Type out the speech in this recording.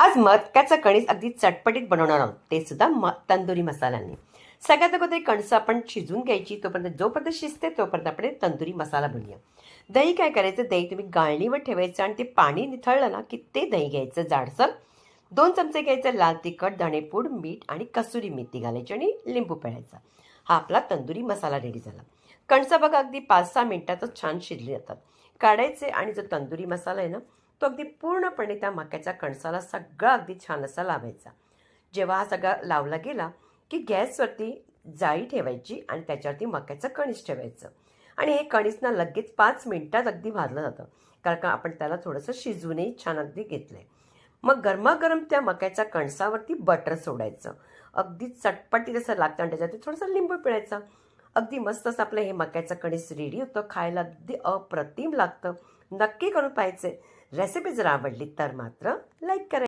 आज मक्याचं कणीस अगदी चटपटीत बनवणार आहोत. ते सुद्धा म तंदुरी मसाल्याने. सगळ्यात अगोदर कणसं आपण शिजून घ्यायची. तोपर्यंत जोपर्यंत शिजते तोपर्यंत आपण तंदुरी मसाला बनवूया. दही काय करायचं? दही तुम्ही गाळणीवर ठेवायचं आणि ते पाणी निथळलं ना की ते दही घ्यायचं जाडसर. दोन चमचे घ्यायचं लाल तिखट धणेपूड मीठ आणि कसुरी मेथी घालायची आणि लिंबू पिळायचा. हा आपला तंदुरी मसाला रेडी झाला. कणसं बघा अगदी पाच सहा मिनिटातच छान शिजले जातात. काढायचे आणि जो तंदुरी मसाला आहे ना तो अगदी पूर्णपणे त्या मक्याच्या कणसाला सगळा अगदी छान असा लावायचा. जेव्हा हा सगळा लावला गेला की गॅसवरती जाळी ठेवायची आणि त्याच्यावरती मक्याचं कणीस ठेवायचं. आणि हे कणीसना लगेच पाच मिनिटात अगदी भाजलं जातं. कारण का आपण त्याला थोडंसं शिजवूनही छान अगदी घेतलं आहे मग गरमागरम त्या मक्याच्या कणसावरती बटर सोडायचं. अगदी चटपटी जसं लागतं आणि त्याच्यावरती थोडंसं लिंबू पिळायचं. अगदी मस्त असं आपलं हे मक्याचं कणीस रेडी होतं. खायला अगदी अप्रतिम लागतं. नक्की करून पाहायचे रेसिपी जर आवडली तर मात्र लाईक करा.